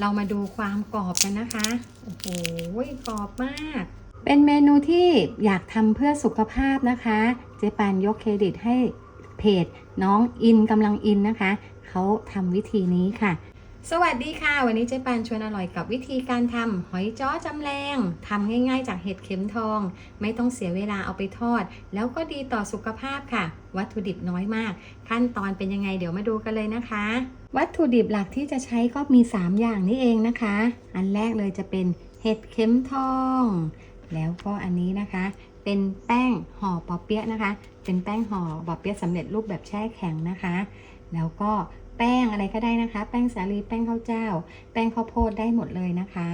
เรามาดูความกรอบกันนะคะ โอ้โห กรอบมาก เป็นเมนูที่อยากทำเพื่อสุขภาพนะคะ เจแปานยกเครดิตให้เพจน้องอินกำลังอินนะคะ เขาทำวิธีนี้ค่ะ สวัสดีค่ะ วันนี้เจ๊ปานชวนอร่อยกับวิธีการทำหอยจ้อจำแรงทำง่ายๆจากเห็ดเข็มทอง ไม่ต้องเสียเวลาเอาไปทอด แล้วก็ดีต่อสุขภาพค่ะ วัตถุดิบน้อยมาก ขั้นตอนเป็นยังไงเดี๋ยวมาดูกันเลยนะคะ วัตถุดิบหลักที่จะใช้ก็มี 3 อย่างนี้เองนะคะ อันแรกเลยจะเป็นเห็ดเข็มทอง แล้วก็อันนี้นะคะ เป็นแป้งห่อปอเปี๊ยะนะคะ เป็นแป้งห่อปอเปี๊ยะสำเร็จรูปแบบแช่แข็งนะคะ แล้วก็ แป้งอะไรก็ได้นะคะ แป้งสาลีแป้งข้าวเจ้า แป้งข้าวโพดได้หมดเลยนะคะ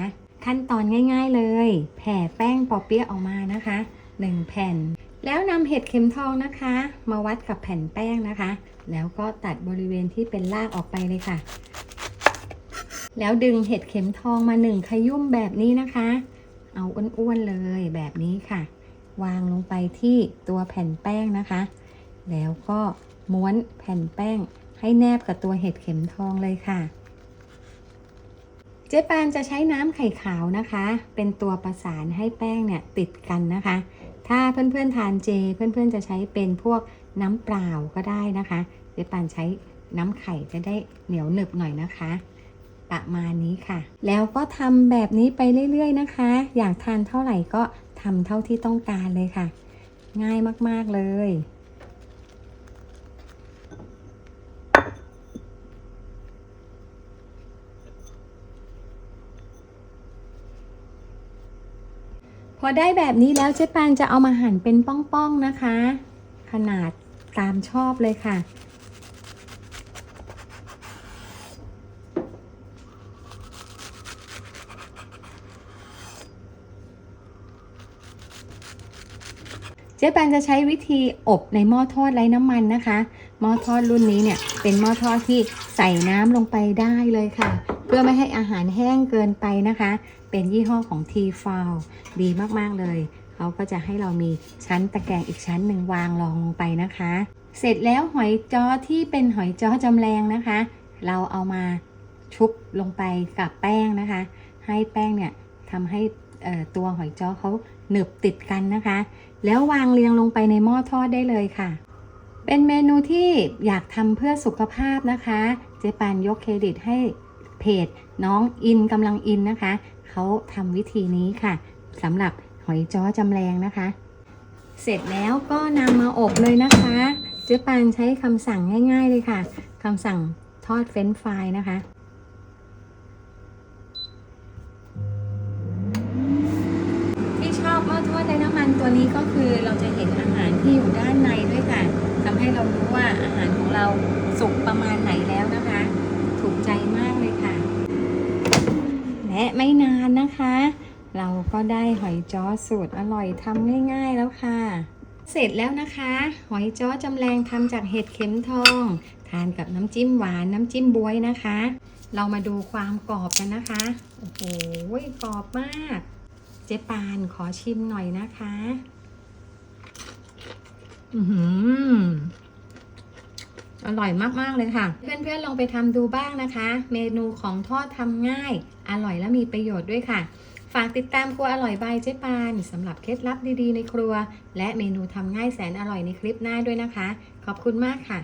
ขั้นตอนง่าย ๆเลย แผ่แป้งปอเปี๊ยะออกมานะคะ 1 แผ่น แล้วนำเห็ดเข็มทองนะคะ มาวัดกับแผ่นแป้งนะคะ แล้วก็ตัดบริเวณที่เป็นรากออกไปเลยค่ะ แล้วดึงเห็ดเข็มทองมาหนึ่งขยุ่มแบบนี้นะคะ เอาอ้วนๆเลยแบบนี้ค่ะ วางลงไปที่ตัวแผ่นแป้งนะคะ แล้วก็ม้วนแผ่นแป้ง ให้แนบกับตัวเห็ดเข็มทองเลยค่ะ เจ๊ปานจะใช้น้ำไข่ขาวนะคะ เป็นตัวประสานให้แป้งเนี่ยติดกันนะคะ ถ้าเพื่อนๆทานเจ เพื่อนๆจะใช้เป็นพวกน้ำเปล่าก็ได้นะคะ เจ๊ปานใช้น้ำไข่จะได้เหนียวหนึบหน่อยนะคะประมาณนี้ค่ะ แล้วก็ทำแบบนี้ไปเรื่อยๆนะคะ อยากทานเท่าไหร่ก็ทำเท่าที่ต้องการเลยค่ะ ง่ายมากๆเลย พอได้แบบนี้แล้วเจ๊ปานจะเอามาหั่นเป็นป้องๆนะคะ ขนาดตามชอบเลยค่ะ เจ๊ปานจะใช้วิธีอบในหม้อทอดไร้น้ำมันนะคะ หม้อทอดรุ่นนี้เนี่ยเป็นหม้อทอดที่ใส่น้ำลงไปได้เลยค่ะ พื่อไม่ให้อาหารแห้งเกินไปนะคะ เป็นยี่ห้อของ t f o u l ดีมากๆเลยเขาก็จะให้เรามีชั้นตะแกรงอีกชั้นหนึ่งวางรองลงไปนะคะ เสร็จแล้วหอยจ้อที่เป็นหอยจ้อจำแรงนะคะ เราเอามาชุบลงไปกับแป้งนะคะ ให้แป้งเนี่ยทำให้ตัวหอยจ้อเขาหนึบติดกันนะคะ แล้ววางเรียงลงไปในหม้อทอดได้เลยค่ะ เป็นเมนูที่อยากทำเพื่อสุขภาพนะคะ เจ๊ปานยกเครดิตให้ เพจน้องอินกำลังอินนะคะ เขาทำวิธีนี้ค่ะสำหรับหอยจ้อจำแรงนะคะ เสร็จแล้วก็นำมาอบเลยนะคะเจ๊ปานใช้คำสั่งง่าย ๆ เลยค่ะคำสั่งทอดเฟรนฟรายนะคะที่ชอบหม้อทอดไร้น้ำมันตัวนี้ก็คือเราจะเห็นอาหารที่อยู่ด้านในด้วยค่ะทำให้เรารู้ว่าอาหารของเราสุกประมาณไหนแล้วนะคะ ถูกใจมากเลยค่ะ และไม่นานนะคะ เราก็ได้หอยจ้อสูตรอร่อยทำง่ายๆแล้วค่ะ เสร็จแล้วนะคะ หอยจ้อจำแรงทำจากเห็ดเข็มทอง ทานกับน้ำจิ้มหวานน้ำจิ้มบวยนะคะ เรามาดูความกรอบกันนะคะ โอ้โหกรอบมาก เจ๊ปานขอชิมหน่อยนะคะ อือหือ อร่อยมากๆเลยค่ะ เพื่อนๆลองไปทำดูบ้างนะคะ เมนูของทอดทำง่าย อร่อยและมีประโยชน์ด้วยค่ะ ฝากติดตามครัวอร่อยบายเจ๊ปานสำหรับเคล็ดลับดีๆในครัว และเมนูทำง่ายแสนอร่อยในคลิปหน้าด้วยนะคะ ขอบคุณมากค่ะ